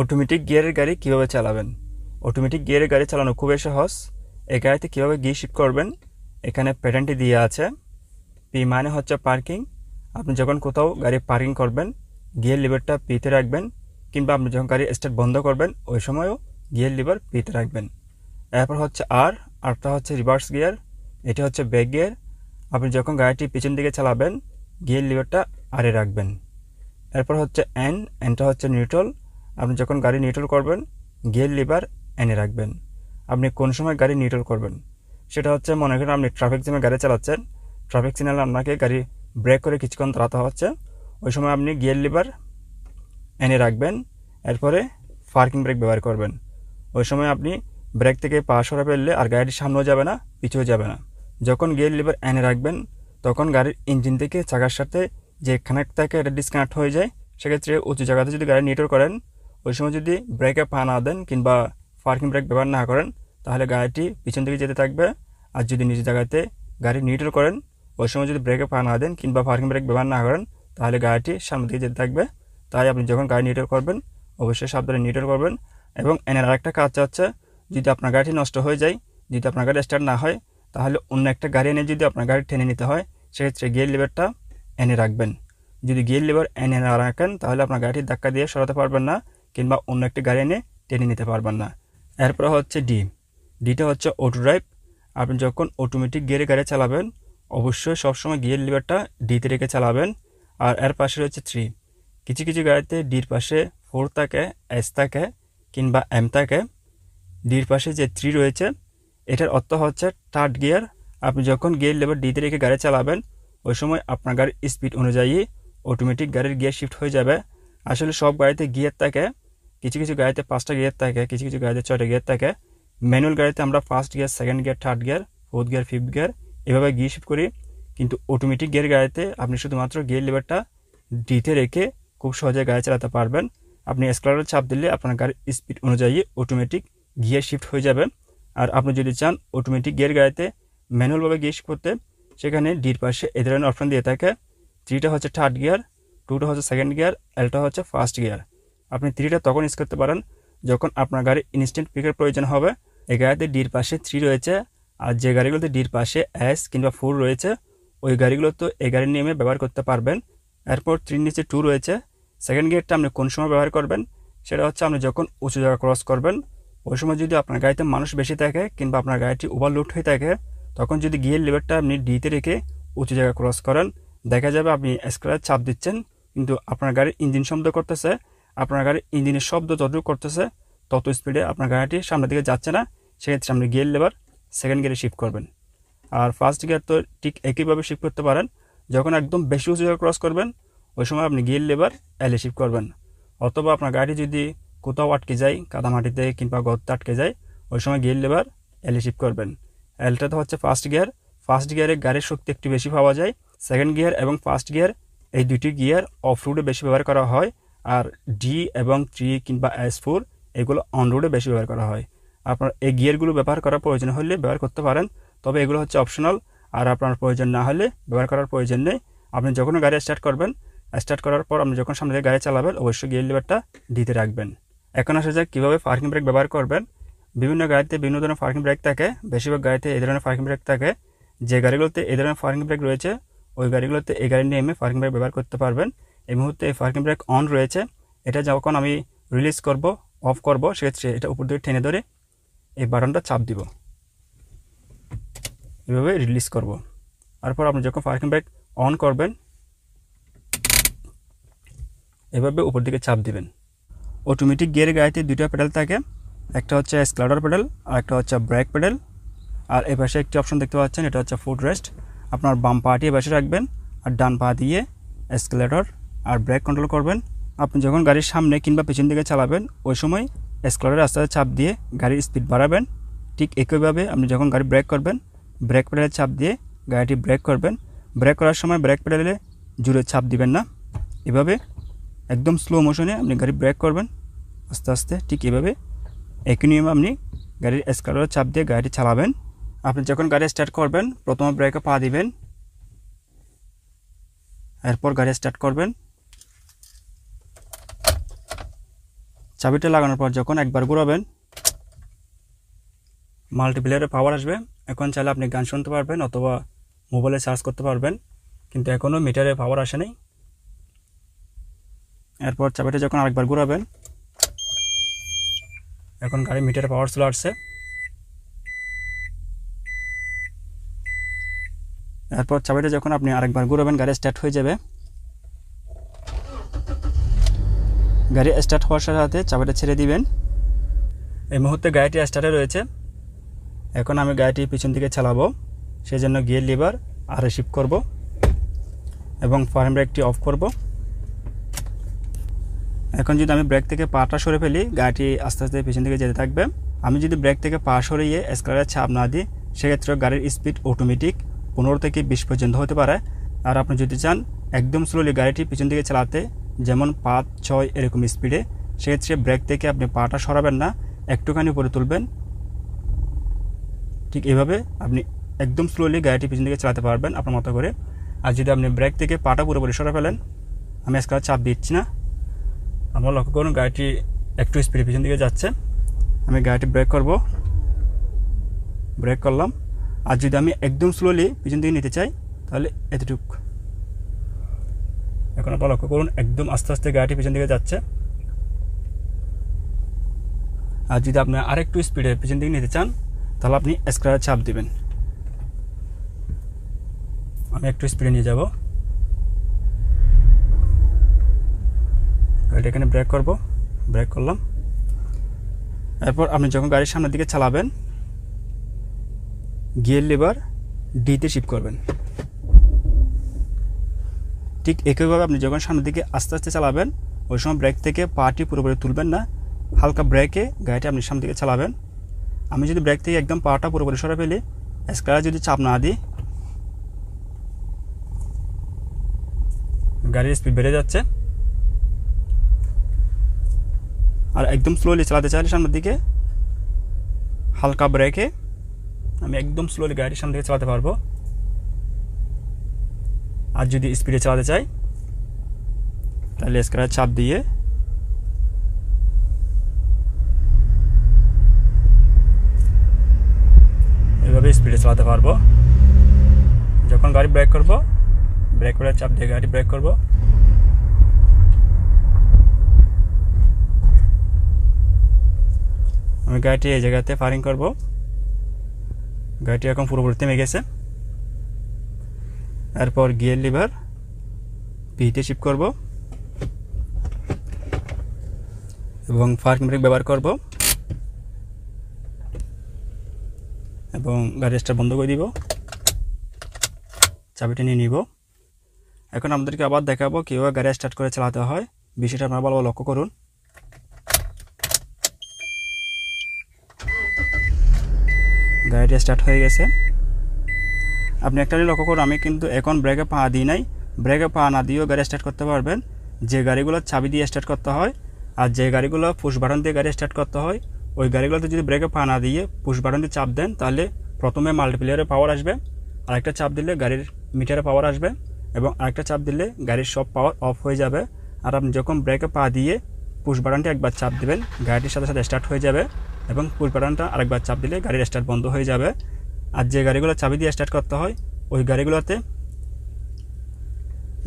Automatic গিয়ারের গাড়ি কীভাবে চালাবেন? অটোমেটিক গিয়ারের গাড়ি চালানো খুবই সহজ। এই গাড়িতে কীভাবে গিয়ে শিফট করবেন? এখানে প্যাটার্নটি দিয়ে আছে। পি মানে হচ্ছে পার্কিং আপনি যখন কোথাও গাড়ি পার্কিং করবেন, গিয়ার লিভারটা পিতে রাখবেন কিংবা আপনি যখন গাড়ি স্টার্ট বন্ধ করবেন, ওই সময়ও গিয়ার লিভার পিতে রাখবেন। এরপর হচ্ছে আর আরটা হচ্ছে রিভার্স গিয়ার এটি হচ্ছে ব্যাক গিয়ার আপনি যখন গাড়িটি পিছন দিকে চালাবেন, গিয়ার লিভারটা আরে রাখবেন। এরপর হচ্ছে এন এনটা হচ্ছে নিউট্রাল আপনি যখন গাড়ি নিউট্রাল করবেন, গিয়ার, লিভার এনে রাখবেন। আপনি কোন সময় গাড়ি নিউট্রাল করবেন? সেটা হচ্ছে মনে করেন আপনি ট্রাফিক জ্যামে গাড়ি চালাচ্ছেন ট্রাফিক সিগন্যালে আপনাকে গাড়ি ব্রেক করে কিছুক্ষণ দাঁড়াতে হচ্ছে। ওই সময় আপনি গিয়ার, লিভার এনে রাখবেন, এরপরে পার্কিং ব্রেক ব্যবহার করবেন। ওই সময় আপনি ব্রেক থেকে পা সরা ফেললে আর গাড়িটি সামনেও যাবে না, পিছুও যাবে না। যখন গিয়ার, লিভার এনে রাখবেন, তখন গাড়ির ইঞ্জিন থেকে চাকার সাথে যে কানেক্ট থাকে, এটা ডিসকানেক্ট হয়ে যায়। সেক্ষেত্রে উঁচু জায়গাতে যদি গাড়ি নিউট্রাল করেন ওই সময় যদি ব্রেকে পা না দেন কিংবা পার্কিং ব্রেক ব্যবহার না করেন, তাহলে গাড়িটি পিছন দিকে যেতে থাকবে। আর যদি নিজের জায়গাতে গাড়ি নিউট্রাল করেন, ওই সময় যদি ব্রেকে পা না দেন কিংবা পার্কিং ব্রেক ব্যবহার না করেন, তাহলে গাড়িটি সামনের দিকে যেতে থাকবে। তাই আপনি যখন গাড়ি নিউট্রাল করবেন, অবশ্যই সাবধানে নিউট্রাল করবেন। এবং এনার আরেকটা কাজ হচ্ছে যদি আপনার গাড়িটি নষ্ট হয়ে যায়, যদি আপনার গাড়ি স্টার্ট না হয়, তাহলে অন্য একটা গাড়ি এনে যদি আপনার গাড়ি টেনে নিতে হয়, সেক্ষেত্রে গিয়ার লিভারটা এনে রাখবেন। যদি গিয়ার লিভার এনে না রাখেন, তাহলে আপনার গাড়িটি ধাক্কা দিয়ে সরাতে পারবেন না। কিংবা অন্য একটি গাড়ি এনে টেনে নিতে পারবেন না। এরপর হচ্ছে ডি। ডিটা হচ্ছে অটো ড্রাইভ। আপনি যখন অটোমেটিক গিয়ারে গাড়ি চালাবেন, অবশ্যই সবসময় গিয়ার লিভারটা ডিতে রেখে চালাবেন। আর এর পাশে রয়েছে থ্রি। কিছু কিছু গাড়িতে ডির পাশে ফোর থাকে, এস থাকে, কিংবা এম থাকে। ডির পাশে যে থ্রি রয়েছে, এটার অর্থ হচ্ছে থার্ড গিয়ার আপনি যখন গিয়ার লেবার ডিতে রেখে গাড়ি চালাবেন, ওই সময় আপনার গাড়ির স্পিড অনুযায়ী অটোমেটিক গাড়ির গিয়ার শিফট হয়ে যাবে। আসলে সব গাড়িতে গিয়ার থাকে কিছু কিছু গাড়িতে পাঁচটা গিয়ার থাকে, কিছু কিছু গাড়িতে ছয়টা গিয়ার থাকে। ম্যানুয়াল গাড়িতে আমরা first gear second gear third gear fourth gear fifth gear এভাবে গিয়ে শিফট করি। কিন্তু অটোমেটিক গিয়ার গাড়িতে আপনি শুধুমাত্র গিয়ার লিভারটা ডিতে রেখে খুব সহজে গাড়ি চালাতে পারবেন। আপনি স্ক্লারের চাপ দিলে আপনার গাড়ির স্পিড অনুযায়ী অটোমেটিক গিয়ার শিফট হয়ে যাবে। আর আপনি যদি চান অটোমেটিক গিয়ার গাড়িতে ম্যানুয়ালভাবে গিয়ে শিফট করতে, সেখানে ডির পাশে এ ধরনের অপশন দিয়ে থাকে। থ্রিটা হচ্ছে থার্ড গিয়ার টুটা হচ্ছে সেকেন্ড গিয়ার এলটা হচ্ছে ফার্স্ট গিয়ার আপনি থ্রিটা তখন ইউজ করতে পারেন। যখন আপনার গাড়ির ইনস্ট্যান্ট পিকের প্রয়োজন হবে এই গাড়িতে ডির পাশে থ্রি রয়েছে, আর যে গাড়িগুলোতে ডির পাশে এস কিংবা ফোর রয়েছে, ওই গাড়িগুলো তো এই গাড়ির নিয়মে ব্যবহার করতে পারবেন। এরপর থ্রির নিচে টু রয়েছে। সেকেন্ড গিয়ারটা আপনি কোন সময় ব্যবহার করবেন? সেটা হচ্ছে আপনি যখন উঁচু জায়গা ক্রস করবেন, ওই সময় যদি আপনার গাড়িতে মানুষ বেশি থাকে কিংবা আপনার গাড়িটি ওভারলোড হয়ে থাকে, তখন যদি গিয়ার লিভারটা আপনি ডিতে রেখে উঁচু জায়গা ক্রস করেন, দেখা যাবে আপনি স্ক্রাচ চাপ দিচ্ছেন, কিন্তু আপনার গাড়ির ইঞ্জিন শব্দ করতেছে। আপনার গাড়ির ইঞ্জিনের শব্দ যতটুকু করতেছে, তত স্পিডে আপনার গাড়িটি সামনের দিকে যাচ্ছে না। সেক্ষেত্রে আপনি গিয়ার লেবার সেকেন্ড গিয়ারে শিফট করবেন। আর ফার্স্ট গিয়ার তো ঠিক একইভাবে শিফট করতে পারেন। যখন একদম বেশি উঁচু জায়গা ক্রস করবেন, ওই সময় আপনি গিয়ার লেবার এলে শিফট করবেন। অথবা আপনার গাড়ি যদি কোথাও আটকে যায় কাদামাটিতে কিংবা গর্তে আটকে যায়, ওই সময় গিয়ার লেবার এলে শিফট করবেন। এলটা তো হচ্ছে ফার্স্ট গিয়ার ফার্স্ট গিয়ারে গাড়ির শক্তি একটু বেশি পাওয়া যায়। সেকেন্ড গিয়ার এবং ফার্স্ট গিয়ার এই দুটি গিয়ার অফ রোডে বেশি ব্যবহার করা হয়। আর ডি এবং থ্রি কিংবা এস ফোর এগুলো অন রোডে বেশি ব্যবহার করা হয়। আপনার এই গিয়ারগুলো ব্যবহার করার প্রয়োজন হলে ব্যবহার করতে পারেন, তবে এগুলো হচ্ছে অপশনাল আর আপনার প্রয়োজন না হলে ব্যবহার করার প্রয়োজন নেই। আপনি যখন গাড়ি স্টার্ট করবেন স্টার্ট করার পর আপনি যখন সামনে গাড়ি চালাবেন, অবশ্যই গিয়ার লিভারটা দিতে রাখবেন। এখন আসা যাক কীভাবে পার্কিং ব্রেক ব্যবহার করবেন। বিভিন্ন গাড়িতে বিভিন্ন ধরনের পার্কিং ব্রেক থাকে, বেশিরভাগ গাড়িতে এই ধরনের পার্কিং ব্রেক থাকে। যে গাড়িগুলোতে এই ধরনের পার্কিং ব্রেক রয়েছে, ওই গাড়িগুলোতে এই গাড়ি নিয়ে পার্কিং ব্রেক ব্যবহার করতে পারবেন। এই মুহূর্তে পার্কিং ব্রেক অন রয়েছে। এটা যখন আমি রিলিজ করব অফ করব, সেক্ষেত্রে এটা উপর দিকে টেনে ধরে এই বাটনটা চাপ দিব। এভাবে রিলিজ করব। তারপর আপনি যখন পার্কিং ব্রেক অন করবেন, এভাবে উপর দিকে চাপ দিবেন। অটোমেটিক গিয়ারের গাড়িতে দুইটা পেডাল থাকে। একটা হচ্ছে স্ক্লাডার পেডাল আর একটা হচ্ছে ব্রেক পেডাল আর এ পাশে একটি অপশন দেখতে পাচ্ছেন, এটা হচ্ছে ফুড রেস্ট আপনার বাম পাটি এ পাশে রাখবেন, আর ডান পা দিয়ে এসকেলেটর আর ব্রেক কন্ট্রোল করবেন। আপনি যখন গাড়ির সামনে কিংবা পেছন দিকে চালাবেন, ওই সময় এসকেলেটর আস্তে আস্তে চাপ দিয়ে গাড়ির স্পিড বাড়াবেন। ঠিক একইভাবে আপনি যখন গাড়ি ব্রেক করবেন ব্রেক পেডালে চাপ দিয়ে গাড়িটি ব্রেক করবেন। ব্রেক করার সময় ব্রেক পেডালে জুড়ে চাপ দিবেন না। এভাবে একদম স্লো মোশনে আপনি গাড়ি ব্রেক করবেন। আস্তে আস্তে ঠিক এভাবে একই নিয়মে আপনি গাড়ির স্কালার চাপ দিয়ে গাড়িটি চালাবেন। আপনি যখন গাড়ি স্টার্ট করবেন, প্রথমে ব্রেকে পা দিবেন। এরপর গাড়ি স্টার্ট করবেন। চাবিটা লাগানোর পর যখন একবার ঘুরাবেন মাল্টিপ্লেয়ারে পাওয়ার আসবে। এখন চাইলে আপনি গান শুনতে পারবেন অথবা মোবাইলে সার্চ করতে পারবেন, কিন্তু এখনও মিটারে পাওয়ার আসে নাই। এরপর চাবিটা যখন আরেকবার ঘুরাবেন, এখন গাড়ি মিটারে পাওয়ার চলে আসছে। এরপর চাবিটা যখন আপনি আরেকবার ঘুরাবেন, গাড়ি স্টার্ট হয়ে যাবে। গাড়ি স্টার্ট হওয়ার সাথে সাথে চাবিটা ছেড়ে দিবেন। এই মুহূর্তে গাড়িটি স্টার্টে রয়েছে। এখন আমি গাড়িটি পিছন দিকে চালাবো। সেই জন্য গিয়ে লিভার আর শিফট করব এবং ফার্ম ব্রেকটি অফ করব। এখন যদি আমি ব্রেক থেকে পাটা সরে ফেলি, গাড়িটি আস্তে আস্তে পিছন দিকে যেতে থাকবে। আমি যদি ব্রেক থেকে পা সরিয়ে স্কালের ছাপ না দিই সেক্ষেত্রে গাড়ির স্পিড অটোমেটিক পনেরো থেকে বিশ পর্যন্ত হতে পারে। আর আপনি যদি চান, একদম স্লোলি গাড়িটি পিছন দিকে চালাতে যেমন পাঁচ, ছয় এরকম স্পিডে সেক্ষেত্রে ব্রেক থেকে আপনি পাটা সরাবেন না, একটুখানি উপরে তুলবেন। ঠিক এভাবে আপনি একদম স্লোলি গাড়িটি পিছন দিকে চালাতে পারবেন আপনার মতো করে। আর যদি আপনি ব্রেক থেকে পাটা পুরোপুরি সরা ফেলেন, আমি আজকাল চাপ দিচ্ছি না। আমরা লক্ষ্য করুন গাড়িটি একটু স্পিডে পিছন দিকে যাচ্ছে। আমি গাড়িটি ব্রেক করব। ব্রেক করলাম। আর যদি আমি একদম স্লোলি পিছন দিকে নিতে চাই, তাহলে এতটুক। এখন আপনারা লক্ষ্য করুন, একদম আস্তে আস্তে গাড়িটি পিছন দিকে যাচ্ছে। আর যদি আপনি আরেকটু স্পিডে পিছন দিকে নিতে চান, তাহলে আপনি স্ক্রার চাপ দিবেন। আমি একটু স্পিডে নিয়ে যাব। গাড়িটা এখানে ব্রেক করব। ব্রেক করলাম। এরপর আপনি যখন গাড়ির সামনের দিকে চালাবেন গিয়ার লিভার ডিতে শিফট করবেন। ঠিক একইভাবে আপনি যখন সামনের দিকে আস্তে আস্তে চালাবেন, ওই সময় ব্রেক থেকে পাটি পুরোপুরি তুলবেন না। হালকা ব্রেকে গাড়িটা আপনি সামনের দিকে চালাবেন। আমি যদি ব্রেক থেকে একদম পাটা পুরোপুরি সরে ফেলি স্কারে যদি চাপ না দিই, গাড়ির স্পিড বেড়ে যাচ্ছে। আর একদম স্লোলি চালাতে চাইলে সামনের দিকে, হালকা ব্রেকে আমি একদম স্লোলি গাড়ির সামনে দিকে চালাতে পারব। আর যদি স্পিডে চালাতে চাই তাহলে স্ক্রাচ চাপ দিয়ে এভাবে স্পিডে চালাতে পারব যখন গাড়ি ব্রেক করব ব্রেক করে চাপ দিয়ে গাড়ি ব্রেক করব আমি গাড়িটি এই জায়গাতে ফায়ারিং করব গাড়িটি এখন পুরোপুরি থেমে গেছে এরপর গিয়ার লিভার পিতে শিফট করব এবং ফার্ক ব্রেক ব্যবহার করব এবং গাড়ি স্টার্ট বন্ধ করে দিব, চাবিটা নিয়ে নিব। এখন আমাদেরকে আবার দেখাবো কীভাবে গাড়ি স্টার্ট করে চালাতে হয়। বিষয়টা আপনারা ভালো লক্ষ্য করুন। গাড়িটা স্টার্ট হয়ে গেছে। আপনি একটা লক্ষ্য করুন, আমি কিন্তু এখন ব্রেকে পা দিই নাই। ব্রেকে পা না দিয়েও গাড়ি স্টার্ট করতে পারবেন। যে গাড়িগুলো চাবি দিয়ে স্টার্ট করতে হয় আর যে গাড়িগুলো পুশ বাটন দিয়ে গাড়ি স্টার্ট করতে হয়, ওই গাড়িগুলোতে যদি ব্রেকে পা না দিয়ে পুশ বাটন দিয়ে চাপ দেন, তাহলে প্রথমে মাল্টিপ্লেয়ারে পাওয়ার আসবে। আরেকটা চাপ দিলে গাড়ির মিটারে পাওয়ার আসবে এবং আরেকটা চাপ দিলে গাড়ির সব পাওয়ার অফ হয়ে যাবে। আর আপনি যখন ব্রেকে পা দিয়ে পুশ বাটনটি একবার চাপ দেবেন, গাড়িটির সাথে সাথে স্টার্ট হয়ে যাবে এবং পুশ বাটনটা আরেকবার চাপ দিলে গাড়ির স্টার্ট বন্ধ হয়ে যাবে। আর যে গাড়িগুলো চাবি দিয়ে স্টার্ট করতে হয়, ওই গাড়িগুলোতে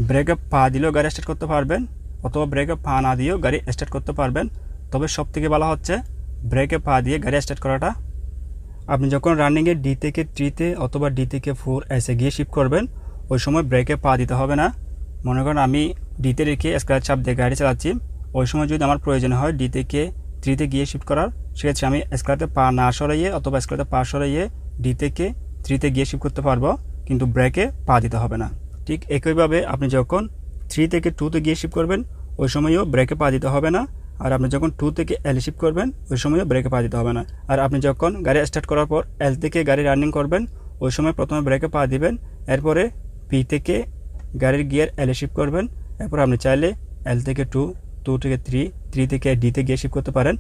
ব্রেকে পা দিলেও গাড়ি স্টার্ট করতে পারবেন, অথবা ব্রেকে পা না দিয়েও গাড়ি স্টার্ট করতে পারবেন। তবে সব থেকে ভালো হচ্ছে ব্রেকে পা দিয়ে গাড়ি স্টার্ট করাটা। আপনি যখন রানিংয়ে ডি থেকে থ্রিতে অথবা ডি থেকে ফোর এসে গিয়ে শিফট করবেন, ওই সময় ব্রেকে পা দিতে হবে না। মনে করেন আমি ডিতে রেখে স্ক্র্যাচ চাপ দিয়ে গাড়ি চালাচ্ছি, ওই সময় যদি আমার প্রয়োজন হয় ডি থেকে থ্রিতে গিয়ে শিফট করার, সেক্ষেত্রে আমি স্ক্রাতে পা না সরাইয়ে অথবা স্ক্রাতে পা সরাইয়ে ডি থেকে থ্রিতে গিয়ে শিফট করতে পারব, কিন্তু ব্রেকে পা দিতে হবে না। ঠিক একইভাবে আপনি যখন থ্রি থেকে টুতে গিয়ে শিফট করবেন, ওই সময়ও ব্রেকে পা দিতে হবে না। আর আপনি যখন টু থেকে এল শিফট করবেন, ওই সময়ও ব্রেকে পা দিতে হবে না। আর আপনি যখন গাড়ি স্টার্ট করার পর এল থেকে গাড়ি রানিং করবেন, ওই সময় প্রথমে ব্রেকে পা দিবেন, এরপরে পি থেকে গাড়ির গিয়ার এলে শিফট করবেন, এরপর আপনি চাইলে এল থেকে টু টু থেকে থ্রি থ্রি থেকে ডিতে গিয়ে শিফট করতে পারেন।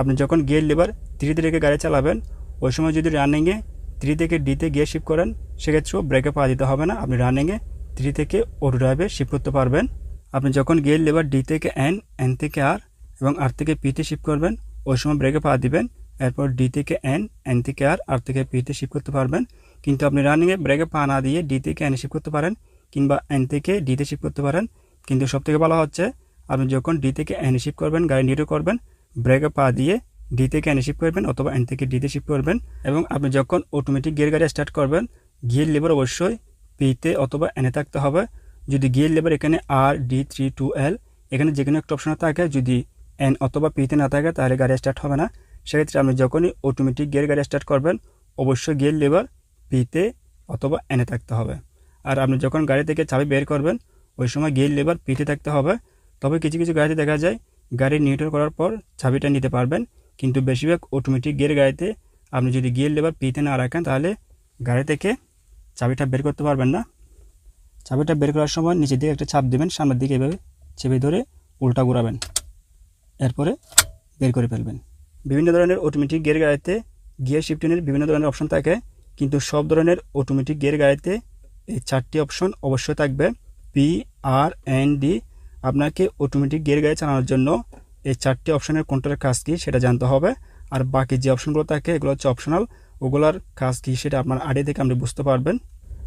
আপনি যখন গিয়ার লিভার থ্রিতে রেখে গাড়ি চালাবেন, ওই সময় যদি রানিংয়ে থ্রি থেকে ডিতে গিয়ে শিফট করেন, সেক্ষেত্রেও ব্রেকে পা দিতে হবে না। আপনি রানিংয়ে থ্রি থেকে অটো ড্রাইভে শিফট করতে পারবেন। আপনি যখন গিয়ে লেবার ডি থেকে এন এন থেকে আর এবং আর থেকে পিতে শিফট করবেন, ওই সময় ব্রেকে পা দিবেন। এরপর ডি থেকে এন এন থেকে আর আর থেকে পিতে শিফট করতে পারবেন। কিন্তু আপনি রানিংয়ে ব্রেকে পা না দিয়ে ডি থেকে এন শিফট করতে পারেন কিংবা এন থেকে ডিতে শিফট করতে পারেন। কিন্তু সবথেকে ভালো হচ্ছে, আপনি যখন ডি থেকে এন শিফট করবেন, গাড়ি নিউট্রাল করবেন ব্রেকে পা দিয়ে ডি থেকে এনে শিফট করবেন অথবা এন থেকে ডিতে শিফট করবেন এবং আপনি যখন অটোমেটিক গিয়ার গাড়ি স্টার্ট করবেন গিয়ার লেবার অবশ্যই পিতে অথবা এনে থাকতে হবে। যদি গিয়ার লেবার এখানে R D three two L এখানে যে কোনো একটা অপশন থাকে, যদি এন অথবা পিতে না থাকে, তাহলে গাড়ি স্টার্ট হবে না। সেক্ষেত্রে আপনি যখনই অটোমেটিক গিয়ার গাড়ি স্টার্ট করবেন, অবশ্যই গিয়ার লেবার পিতে অথবা এনে থাকতে হবে। আর আপনি যখন গাড়ি থেকে চাবি বের করবেন, ওই সময় গিয়ার লেবার পিতে থাকতে হবে। তবে কিছু কিছু গাড়িতে দেখা যায়, গাড়ি নিউট্রাল করার পর চাবিটা নিতে পারবেন। কিন্তু বেশিরভাগ অটোমেটিক গিয়ার গাড়িতে আপনি যদি গিয়ার লেবার পিতে না রাখেন, তাহলে গাড়ি থেকে চাবিটা বের করতে পারবেন না। চাবিটা বের করার সময় নিচের দিকে একটা চাপ দেবেন, সামনের দিকে এভাবে চেপে ধরে উল্টা ঘুরাবেন। এরপরে বের করে ফেলবেন। বিভিন্ন ধরনের অটোমেটিক গিয়ার গাড়িতে গিয়ার শিফটিংয়ের বিভিন্ন ধরনের অপশন থাকে, কিন্তু সব ধরনের অটোমেটিক গিয়ার গাড়িতে এই চারটি অপশন অবশ্যই থাকবে। পি আর এন ডি আপনাকে অটোমেটিক গিয়ার গাড়ি চালানোর জন্য এই চারটি অপশনের কোনটার কাজ কী সেটা জানতে হবে। আর বাকি যে অপশনগুলো থাকে, এগুলো হচ্ছে অপশনাল ওগুলোর কাজ কী সেটা আপনার আগে থেকে আপনি বুঝতে পারবেন।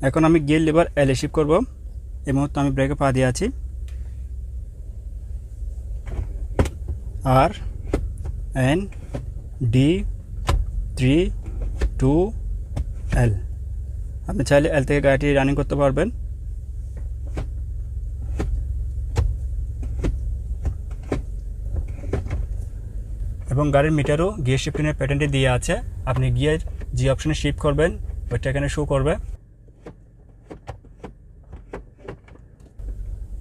এখন আমি গিয়ে লেবার এল করব। এই মুহূর্তে আমি ব্রেকে পা দিয়ে আছি। R N D three two L আপনি চাইলে এল থেকে গাড়িটি রানিং করতে পারবেন। এবং গাড়ির মিটারও গিয়ার শিফটিংয়ের প্যাটার্নটি দিয়ে আছে। আপনি গিয়ার যে অপশানে শিফট করবেন, ওইটা এখানে শো করবে।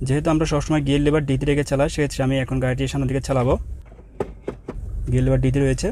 যেহেতু আমরা সবসময় গিয়ার লেবার ডিতে রেখে চালাই, সেক্ষেত্রে আমি এখন গাড়িটি সামনের দিকে চালাবো। গিয়ার লেবার ডিতে রয়েছে।